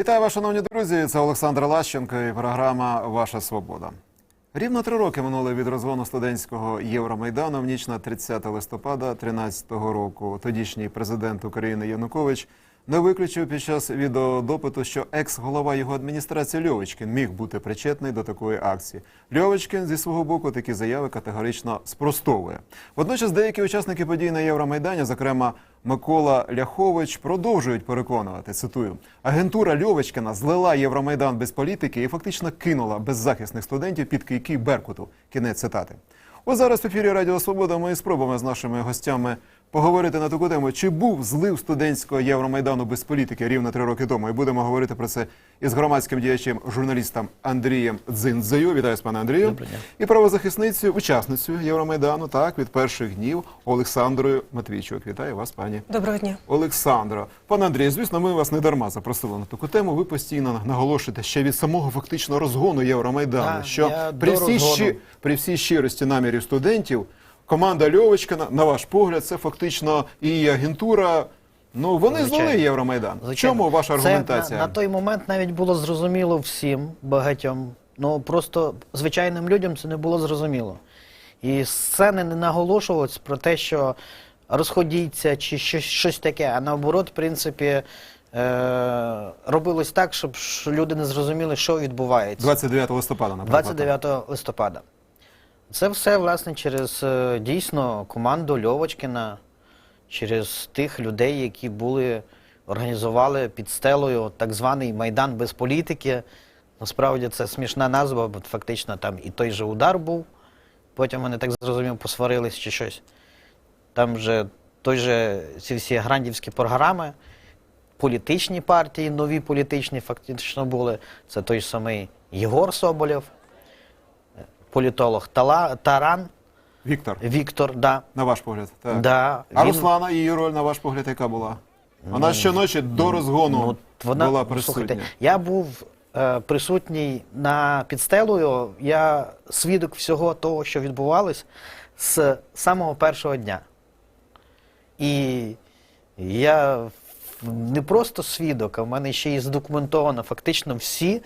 Вітаю вас, шановні друзі. Це Олександр Лащенко і програма Ваша Свобода. Рівно три роки минули від розгону студентського Євромайдану в ніч на 30 листопада 2013 року. Тодішній президент України Янукович не виключив під час відеодопиту, що екс-голова його адміністрації Льовочкін міг бути причетний до такої акції. Льовочкін зі свого боку такі заяви категорично спростовує. Водночас деякі учасники подій на Євромайдані, зокрема Микола Ляхович, продовжують переконувати. Цитую: агентура Льовочкіна злила Євромайдан без політики і фактично кинула беззахисних студентів під кийки Беркуту. Кінець цитати. Ось зараз в ефірі Радіо Свобода ми спробуємо з нашими гостями поговорити на таку тему, чи був злив студентського Євромайдану без політики рівно три роки тому. І будемо говорити про це із громадським діячем, журналістом Андрієм Дзиндзею. Вітаю з пане Андрію. І правозахисницею, учасницею Євромайдану, так, від перших днів Олександрою Матвійчук. Вітаю вас, пані. Доброго дня. Олександра, пане Андрію, звісно, ми вас не дарма запросили на таку тему. Ви постійно наголошуєте ще від самого фактично розгону Євромайдану, Да, що при всій, щи, при всій щирості намірів студентів команда Льовочкина, на ваш погляд, це фактично і агентура. Ну вони Звичайно. злили Євромайдан. Звичайно. чому ваша Це аргументація? на, на той момент навіть було зрозуміло всім багатьом. Ну просто звичайним людям це не було зрозуміло. І сцени не наголошувалось про те, що розходіться чи щось, щось таке, а наоборот, в принципі, е, робилось так, щоб люди не зрозуміли, що відбувається. 29 листопада, наприклад. 29 листопада. Це все, власне, через е, дійсно команду Льовочкіна, через тих людей, які були, організували під стелою так званий Майдан без політики. Насправді це смішна назва, бо фактично там і той же удар був. Потім вони так зрозумів, посварились чи щось. Там вже той же ці всі грандівські програми, політичні партії, нові політичні фактично були. Це той самий Єгор Соболєв, політолог Тала, Таран, Віктор, Віктор, да. на ваш погляд. Так. Да, А він- Руслана, її роль, на ваш погляд, яка була? Вона щоночі до розгону Ну, вона, була ну, слухайте, я був е, присутній на підстелою, я свідок всього того, що відбувалось з самого першого дня. І я не просто свідок, а в мене ще й задокументовано фактично всі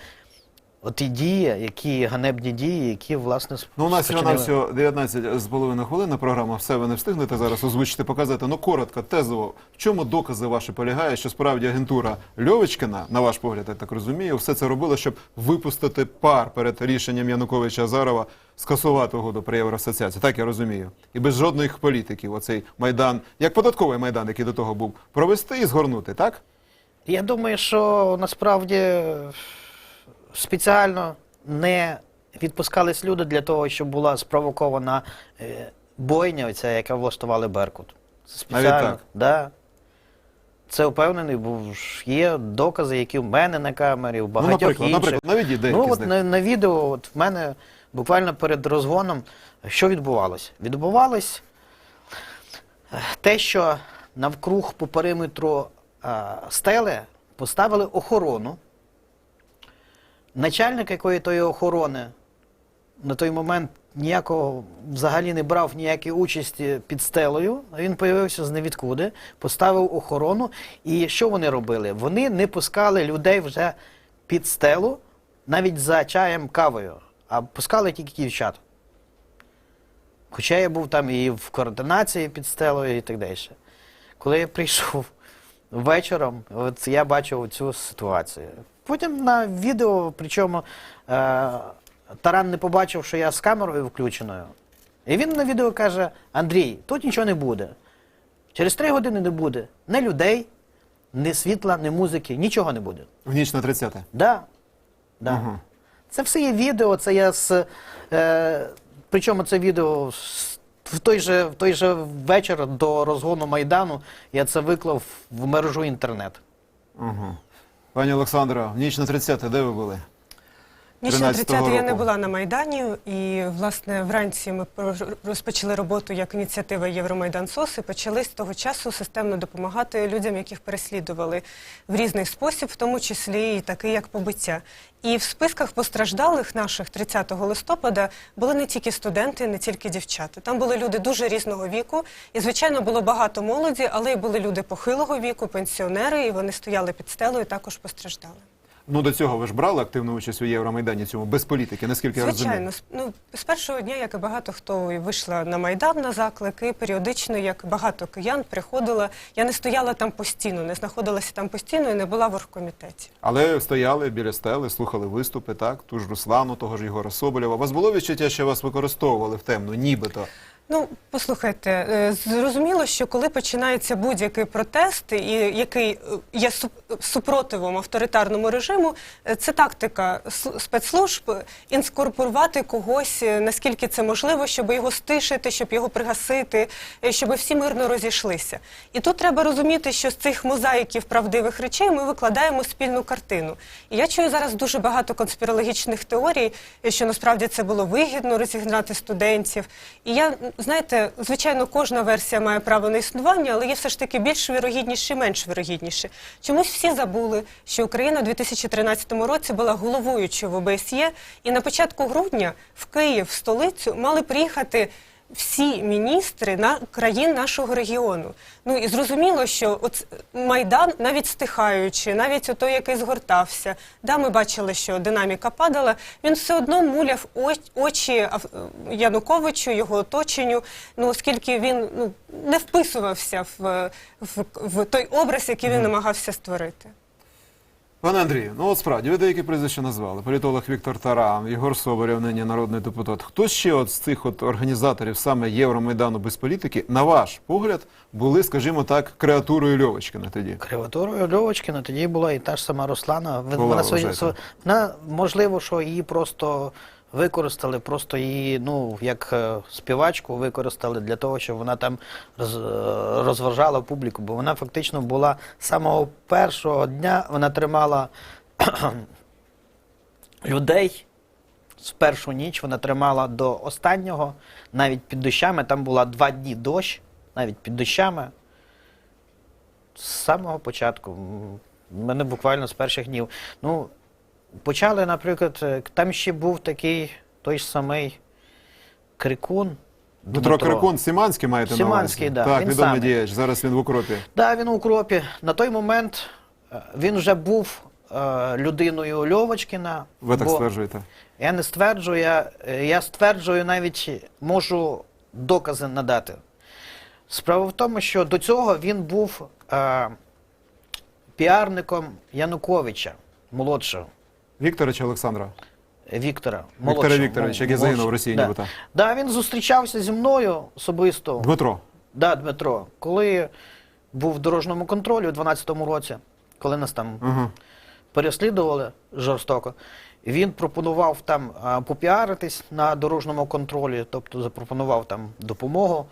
оті дії, які ганебні дії, які, власне, Ну, у нас спричинили- всього 19 з половиною хвилин на програму. Все ви не встигнете зараз озвучити, показати. Ну, коротко, тезово. В чому докази ваші полягають, що справді агентура Льовочкина, на ваш погляд, я так розумію, все це робила, щоб випустити пар перед рішенням Януковича Азарова скасувати угоду про євроасоціацію. Так я розумію. І без жодних політиків оцей майдан, як податковий майдан, який до того був, провести і згорнути, так? Я думаю, що насправді спеціально не відпускались люди для того, щоб була спровокована е, бойня, оця, яка влаштували Беркут. Це спеціально. Навіть так? Да. Це впевнений, бо є докази, які в мене на камері, в Ну, багатьох наприклад, інших. наприклад, наведіть деякі Ну, з от них. на, на відео, от в мене буквально перед розгоном, що відбувалось? Відбувалось е, те, що навкруг по периметру е, стели поставили охорону. Начальник якої тої охорони на той момент ніякого взагалі не брав ніякої участі під стелею. Він появився з невідкуди, поставив охорону. І що вони робили? Вони не пускали людей вже під стелу, навіть за чаєм кавою, а пускали тільки дівчат. Хоча я був там і в координації під стелою і так далі. Коли я прийшов вечором, от я бачив цю ситуацію. Потім на відео, причому е, Таран не побачив, що я з камерою включеною. І він на відео каже: Андрій, тут нічого не буде. Через три години не буде ні людей, ні світла, ні музики, нічого не буде. В ніч на 30 Да. Да. Ага. Це все є відео, це я з. Е, причому це відео з- в той, же, в той же вечір до розгону Майдану я це виклав в мережу інтернет. Ага. Пані Олександра, в ніч на 30 де ви були? Ніч на 13-го 30 я не була на Майдані, і власне вранці ми розпочали роботу як ініціатива Євромайдан СОС і почали з того часу системно допомагати людям, яких переслідували в різний спосіб, в тому числі і такий, як побиття. І в списках постраждалих наших 30 листопада були не тільки студенти, не тільки дівчата. Там були люди дуже різного віку, і звичайно було багато молоді, але й були люди похилого віку, пенсіонери, і вони стояли під стелою, і також постраждали. Ну до цього ви ж брали активну участь у Євромайдані цьому без політики, наскільки я розумію. Ну з першого дня, як і багато хто вийшла на майдан на заклики, періодично, як багато киян, приходила. Я не стояла там постійно, не знаходилася там постійно і не була в оргкомітеті. Але стояли біля стели, слухали виступи, так, ту ж Руслану, того ж Єгора Соболєва. У вас було відчуття, що вас використовували в темну, нібито. Ну, послухайте, е, зрозуміло, що коли починається будь-який протест, і який е, є суп- супротивом авторитарному режиму, е, це тактика спецслужб інскорпорувати когось, наскільки це можливо, щоб його стишити, щоб його пригасити, щоб всі мирно розійшлися. І тут треба розуміти, що з цих мозаїків правдивих речей ми викладаємо спільну картину. І я чую зараз дуже багато конспірологічних теорій, що насправді це було вигідно розігнати студентів. І я, знаєте, звичайно, кожна версія має право на існування, але є все ж таки більш вірогідніші і менш вірогідніші. Чомусь всі забули, що Україна у 2013 році була головуючою в ОБСЄ, і на початку грудня в Київ, в столицю, мали приїхати всі міністри на країн нашого регіону. Ну і зрозуміло, що от майдан, навіть стихаючи, навіть ото який згортався, да, ми бачили, що динаміка падала. Він все одно муляв очі Януковичу, його оточенню. Ну оскільки він ну не вписувався в, в, в той образ, який він намагався створити. Пане Андрію, ну от справді, ви деякі прізвища назвали. Політолог Віктор Тарам, Єгор Соборів, нині народний депутат. Хто ще от з цих от організаторів саме Євромайдану без політики, на ваш погляд, були, скажімо так, креатурою Льовочкина тоді? Креатурою Льовочкина тоді була і та ж сама Руслана. Була, вона, вважаєте? свої- вона можливо, що її просто використали, просто її, ну, як е, співачку використали для того, щоб вона там е, розважала публіку, бо вона фактично була з самого першого дня, вона тримала людей. З першу ніч вона тримала до останнього, навіть під дощами. Там була два дні дощ, навіть під дощами. З самого початку. М, Мене буквально з перших днів. Ну, почали, наприклад, е, там ще був такий той ж самий Крикун. Дмитро Крикун, Сіманський маєте Сіманський, на увазі? да, Так, він відомий самий. діяч. Зараз він в укропі. Да, він у укропі. На той момент е, він вже був е, людиною Льовочкіна. Ви так стверджуєте? Я не стверджую, я, я стверджую, навіть можу докази надати. Справа в тому, що до цього він був е, піарником Януковича, молодшого. Віктора чи Олександра? Віктора. Віктора Вікторовича, який загинув в. Росії, Да. нібито. Да, він зустрічався зі мною особисто. Дмитро. Да, Дмитро, коли був в дорожньому контролі у 12-му році, коли нас там Ага. переслідували жорстоко. Він пропонував там а, попіаритись на дорожньому контролі, тобто запропонував там допомогу,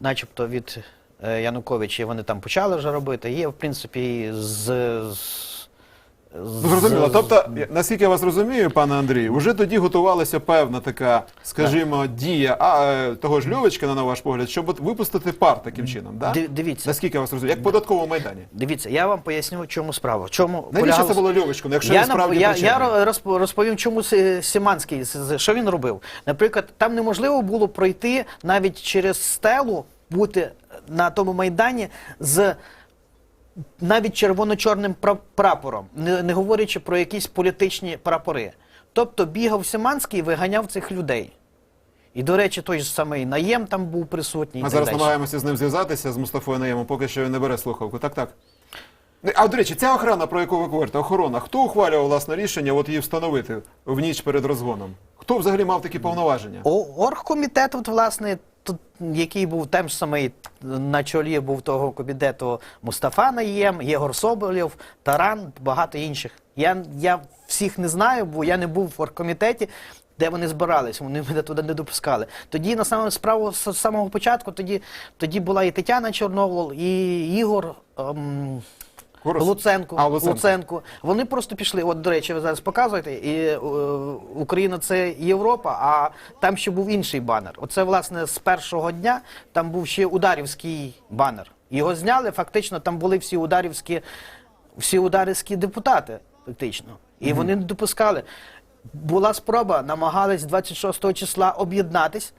начебто від е, Януковича вони там почали вже робити. Є, в принципі, з. з зрозуміло. Тобто, наскільки я вас розумію, пане Андрію, вже тоді готувалася певна така, скажімо, дія а, е, того ж Льовочкина, на ваш погляд, щоб випустити пар таким чином. Да? Ди- дивіться. Наскільки я вас розумію, як в податковому майдані. Дивіться, я вам поясню, в чому справа. В чому Навіщо полягало- це було Льовочкину, якщо я, він справді я, я причетний? ро- розп- розповім, чому Си- Сіманський, з- з- що він робив. Наприклад, там неможливо було пройти навіть через стелу, бути на тому майдані з навіть червоно-чорним пра- прапором, не, не говорячи про якісь політичні прапори. Тобто бігав Сіманський і виганяв цих людей. І, до речі, той ж самий Наєм там був присутній. Ми зараз далі. намагаємося з ним зв'язатися з Мустафою Наємом, поки що він не бере слухавку. Так, так. А до речі, ця охрана, про яку ви говорите, охорона, хто ухвалював власне рішення от її встановити в ніч перед розгоном? Хто взагалі мав такі повноваження? О, оргкомітет, от, власне, який був тем ж самий на чолі був того комітету Мустафа Наєм, Єгор Соболєв, Таран, багато інших. Я, я всіх не знаю, бо я не був в оргкомітеті, де вони збирались, вони мене туди не допускали. Тоді на самому справу з самого початку тоді, тоді була і Тетяна Чорновол, і Ігор. Ем, Корос? Луценко, А, Луценко. Луценко. Вони просто пішли. От, до речі, ви зараз показуєте, і е, Україна це Європа, а там ще був інший банер. Оце, власне, з першого дня там був ще ударівський банер. Його зняли, фактично, там були всі ударівські, всі ударівські депутати, фактично. І вони не допускали. Була спроба, намагались 26 числа об'єднатись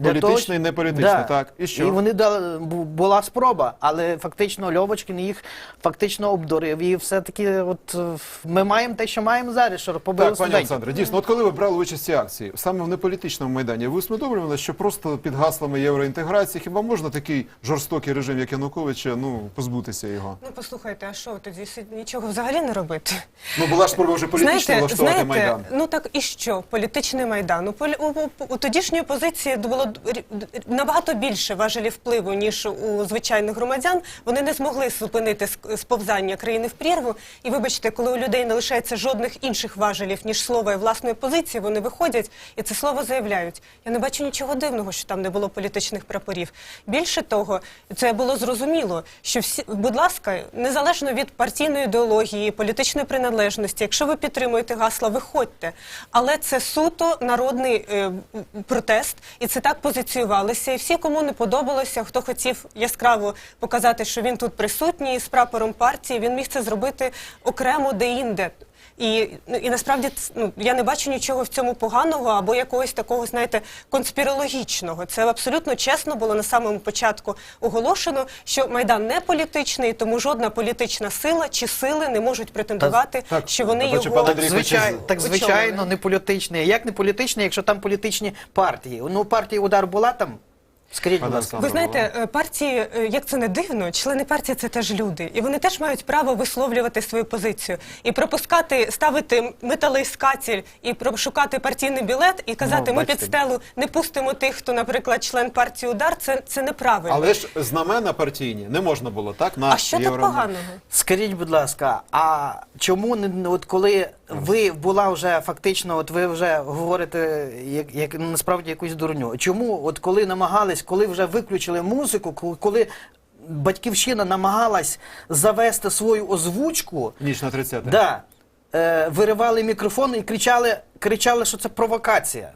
Для Політичний, того, не політичний, Да. так. І що? І вони дали була спроба, але фактично Льовочкін їх фактично обдурив. І все-таки, от е, ми маємо те, що маємо зараз, що побили Так, пані. Олександре, дійсно, от коли ви брали участь в цій акції, саме в неполітичному майдані, ви усвідомлювали, що просто під гаслами євроінтеграції хіба можна такий жорстокий режим, як Януковича, ну позбутися його? Ну послухайте, а що тоді нічого взагалі не робити? Ну була ж спроба вже політично влаштувати майдан. ну так і що? Політичний майдан. У, полі- у, у, у тодішньої позиції було набагато більше важелі впливу ніж у звичайних громадян. Вони не змогли зупинити сповзання країни в прірву. І вибачте, коли у людей не лишається жодних інших важелів ніж слова і власної позиції, вони виходять і це слово заявляють. Я не бачу нічого дивного, що там не було політичних прапорів. Більше того, це було зрозуміло, що всі, будь ласка, незалежно від партійної ідеології, політичної приналежності, якщо ви підтримуєте гасла, виходьте. Але це суто народний е, протест, і це так позиціювалося. І всі, кому не подобалося, хто хотів яскраво показати, що він тут присутній з прапором партії, він міг це зробити окремо де-інде. І, ну, і насправді ну, я не бачу нічого в цьому поганого або якогось такого, знаєте, конспірологічного. Це абсолютно чесно було на самому початку оголошено, що майдан не політичний, тому жодна політична сила чи сили не можуть претендувати, так, що вони бачу, його Андрій Звичайно, так звичайно, не політичний. Як не політичний, якщо там політичні партії? Ну, партія удар була там. Скажіть, будь ласка. Ви знаєте, е, партії, е, як це не дивно, члени партії це теж люди, і вони теж мають право висловлювати свою позицію і пропускати, ставити металоіскатель і прошукати партійний білет і казати, Ну, ми під стелу не пустимо тих, хто, наприклад, член партії удар. Це, це неправильно. Але ж знамена партійні не можна було, так? На А що тут Євро- поганого? Скажіть, будь ласка, а чому не от коли ви була вже фактично, от ви вже говорите як, як насправді якусь дурню? Чому, от коли намагались, коли вже виключили музику, коли- батьківщина намагалась завести свою озвучку, Ніч на 30 да, е, виривали мікрофон і кричали, кричали, що це провокація.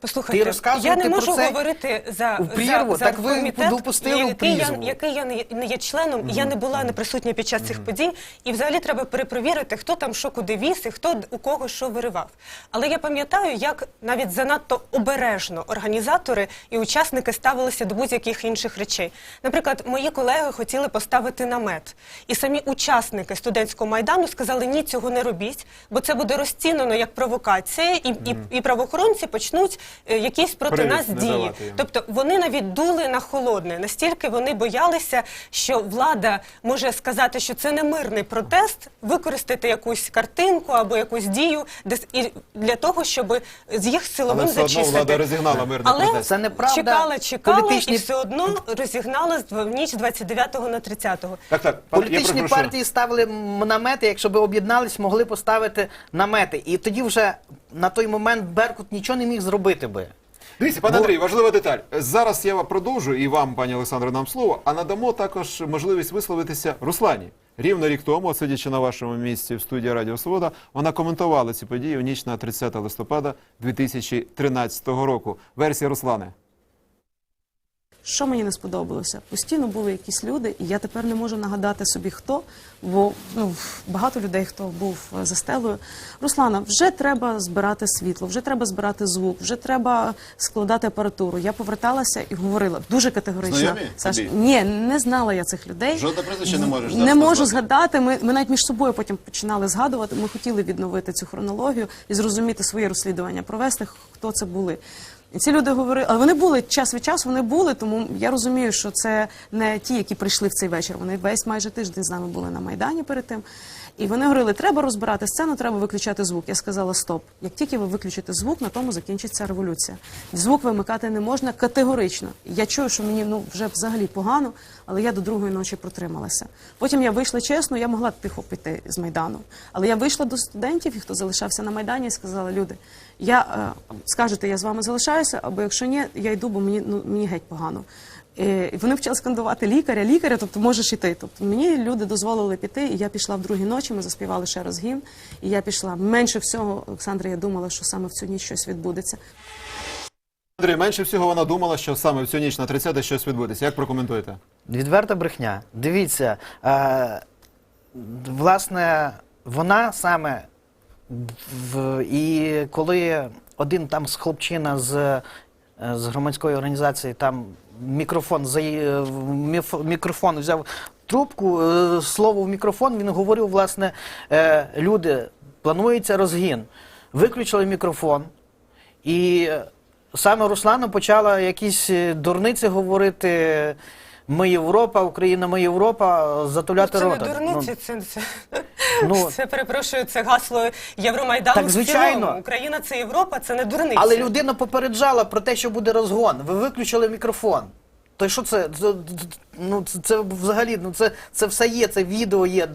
Послухайте, Ти я не про можу це говорити за, у прірву? за, за Так ви допустили у який я, який я не є, не є членом, і я не була не присутня під час цих подій. І взагалі треба перепровірити, хто там що куди віз і хто у кого що виривав. Але я пам'ятаю, як навіть занадто обережно організатори і учасники ставилися до будь-яких інших речей. Наприклад, мої колеги хотіли поставити намет, і самі учасники студентського майдану сказали: ні, цього не робіть, бо це буде розцінено як провокація, і, і, і правоохоронці почнуть е, якісь проти Привід нас не дії. давати їм. Тобто вони навіть дули на холодне. Настільки вони боялися, що влада може сказати, що це не мирний протест, використати якусь картинку або якусь дію десь і для того, щоб з їх Але силовим все одно зачистити. влада розігнала мирний Але протест. Це неправда. чекала, чекала Політичні- і все одно розігнала з дв- в ніч 29 на 30. Так, так, пан- я Політичні перепрошую. партії ставили м- намети, якщо б об'єднались, могли поставити намети. І тоді вже на той момент Беркут нічого не міг зробити би. Дивіться, пане Андрій, важлива деталь. Зараз я продовжу і вам, пані Олександре, нам слово, а надамо також можливість висловитися Руслані. Рівно рік тому, сидячи на вашому місці в студії Радіо Свобода, вона коментувала ці події у ніч на 30 листопада 2013 року. Версія Руслани. Що мені не сподобалося? Постійно були якісь люди, і я тепер не можу нагадати собі хто, бо ну багато людей, хто був е, за стелею. Руслана, вже треба збирати світло, вже треба збирати звук, вже треба складати апаратуру. Я поверталася і говорила дуже категорично. Знайомі Саш, тобі? ні, не знала я цих людей. Жодне прізвище не можеш Не можу назвати? згадати. Ми, ми навіть між собою потім починали згадувати. Ми хотіли відновити цю хронологію і зрозуміти своє розслідування, провести хто це були. І ці люди говорили, але вони були час від часу, вони були, тому я розумію, що це не ті, які прийшли в цей вечір. Вони весь майже тиждень з нами були на майдані перед тим. І вони говорили, треба розбирати сцену, треба виключати звук. Я сказала, стоп. Як тільки ви виключите звук, на тому закінчиться революція. Звук вимикати не можна категорично. Я чую, що мені ну вже взагалі погано, але я до другої ночі протрималася. Потім я вийшла чесно, я могла тихо піти з майдану. Але я вийшла до студентів, і хто залишався на майдані, і сказала, люди, я е, скажете, я з вами залишаюся, або якщо ні, я йду, бо мені ну мені геть погано. Е, вони почали скандувати лікаря, лікаря, тобто можеш іти. Тобто мені люди дозволили піти, і я пішла в другій ночі. Ми заспівали ще раз гімн, і я пішла. Менше всього, Олександра, я думала, що саме в цю ніч щось відбудеться. Андрій, менше всього вона думала, що саме в цю ніч на 30 щось відбудеться. Як прокоментуєте? Відверта брехня. Дивіться, е, власне, вона саме в, і коли один там з хлопчина з е, з громадської організації, там мікрофон, за мікрофон взяв трубку, е, слово в мікрофон, він говорив, власне, е, люди, планується розгін. Виключили мікрофон. І е, саме Руслана почала якісь е, дурниці говорити. Ми Європа, Україна, ми Європа, затуляти це не дурниці, це, це, ну, це перепрошую, це гасло Євромайдану. Так, в звичайно. Україна це Європа, це не дурниці. Але людина попереджала про те, що буде розгон. Ви виключили мікрофон. То що це? Ну, це, це взагалі, ну це, це все є, це відео є.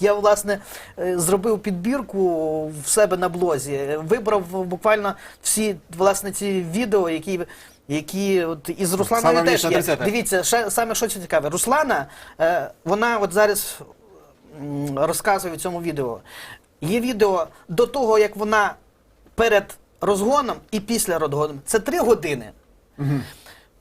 Я, власне, е, зробив підбірку в себе на блозі. е, Вибрав буквально всі власне ці відео, які. Які от із Руслана Саме теж є. Дивіться, ще саме що це цікаве. Руслана, е, вона от зараз м, розказує в цьому відео. Є відео до того, як вона перед розгоном і після розгону. Це три години.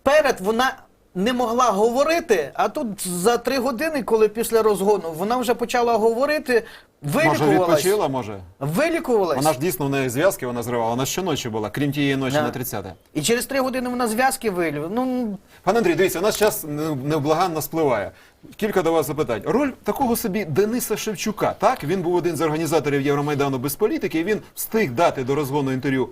Перед вона не могла говорити, а тут за три години, коли після розгону, вона вже почала говорити, Може, вилікувалась. відпочила, може? Вилікувалась. Вона ж дійсно в неї зв'язки вона зривала. Вона щоночі була, крім тієї ночі Да. на 30-те. І через три години вона зв'язки вилікувала. Ну, Пане Андрій, дивіться, у нас час не- невблаганно спливає. Кілька до вас запитань. Роль такого собі Дениса Шевчука. Так, він був один з організаторів Євромайдану без політики. і Він встиг дати до розгону інтерв'ю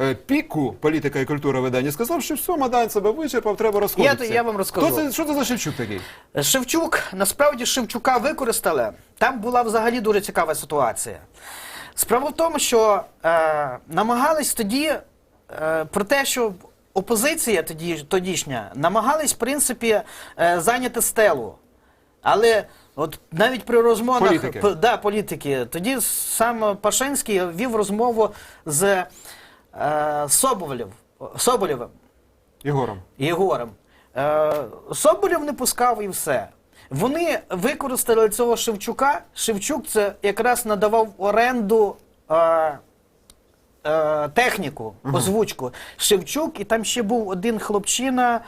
е, піку політика і культура видання. Сказав, що все, Майдан себе вичерпав, треба розходитися. я вам розкажу. Хто це, що це за Шевчук такий? Шевчук, насправді Шевчука використали. Там була взагалі дуже цікава ситуація. Справа в тому, що е, намагались тоді е, про те, що опозиція тоді, тодішня намагались, в принципі, е, зайняти стелу. Але от навіть при розмовах Політики. п- да, політики, тоді сам Пашинський вів розмову з е, Соболєв, Соболєвим. Єгором. Єгорем. Е, Соболєв не пускав і все. Вони використали цього Шевчука. Шевчук це якраз надавав оренду е, е, техніку, озвучку. Шевчук, і там ще був один хлопчина.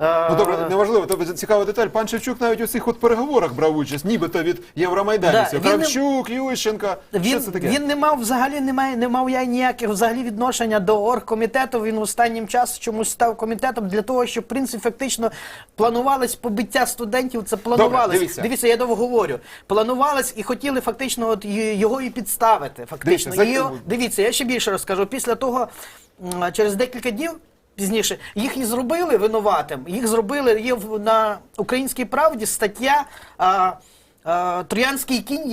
Е, Ну добре, неважливо, тобто цікава деталь. Пан Шевчук навіть у цих от переговорах брав участь, нібито від Євромайданців. Да, він не- Кравчук, Ющенка. що Він, це таке? він не мав взагалі не має, не мав я ніяких взагалі відношення до оргкомітету. Він останнім часом чомусь став комітетом для того, щоб в принципі фактично планувалось побиття студентів. Це планувалось. дивіться. дивіться, я довго говорю. Планувалось і хотіли фактично от й- його і підставити. Фактично, Дивіться, І за- його- дивіться, я ще більше розкажу. Після того, м, через декілька днів. Пізніше їх і зробили винуватим. Їх зробили є на українській правді стаття а, Троянський кінь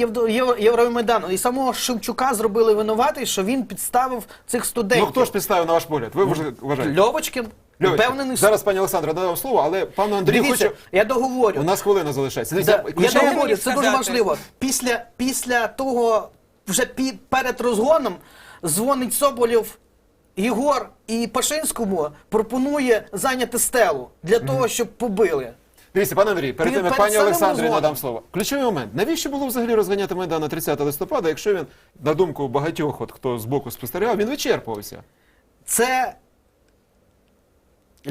Євромайдану. І самого Шевчука зробили винуватий, що він підставив цих студентів. Ну хто ж підставив на ваш погляд? Ви вже вважаєте? Льовочкин, впевнений. Зараз, пані Олександра, надам слово, але пану Андрію хочу. я договорю. У нас хвилина залишається. Да, я договорю, це дуже важливо. Після, після того, вже пі, перед розгоном, дзвонить Соболєв Єгор і Пашинському пропонує зайняти стелу для того, щоб побили. Дивіться, пане Андрій, перед Перед- тим як перед пані самим Олександрі надам слово. Ключовий момент. Навіщо було взагалі розганяти Майдан на 30 листопада, якщо він, на думку багатьох, от хто з боку спостерігав, він вичерпувався? Це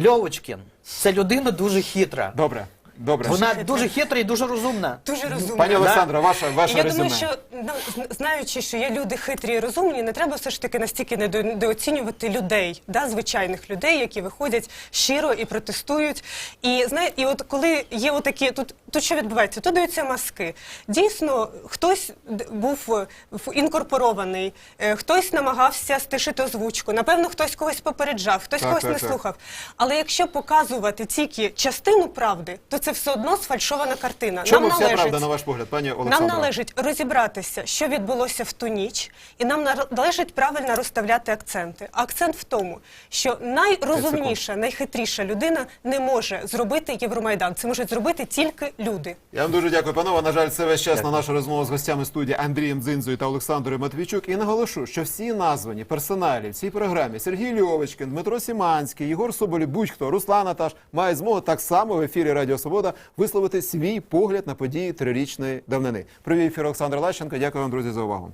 Льовочкін. Це людина дуже хитра. Добре, добре. Вона дуже хитра і дуже розумна. Дуже розумно. Пані Олександра, ваша, ваша Я резюме. думаю, що ну, зн- знаючи, що є люди хитрі і розумні, не треба все ж таки настільки недо- недооцінювати людей, да, звичайних людей, які виходять щиро і протестують. І знає, і от коли є отакі, тут, тут що відбувається? Тут даються маски. Дійсно, хтось д- був е, в- інкорпорований, е, хтось намагався стишити озвучку. Напевно, хтось когось попереджав, хтось Так, когось так, не так. слухав. Але якщо показувати тільки частину правди, то це все одно сфальшована картина. Чому Нам вся належить правда, на ваш погляд, пані Олександра? нам належить розібратися, що відбулося в ту ніч, і нам належить правильно розставляти акценти. Акцент в тому, що найрозумніша, найхитріша людина не може зробити Євромайдан. Це можуть зробити тільки люди. Я вам дуже дякую, панове. На жаль, це весь час на нашу розмову з гостями студії Андрієм Дзинзою та Олександрою Матвійчук. І наголошу, що всі названі персоналі в цій програмі Сергій Льовочкин, Дмитро Сіманський, Єгор Соболі, будь-хто, Руслан Аташ мають змогу так само в ефірі Радіо Свобода висловити свій погляд на події трирічної давнини. Привіт, ефір Олександр Лащенко. Дякую вам, друзі, за увагу.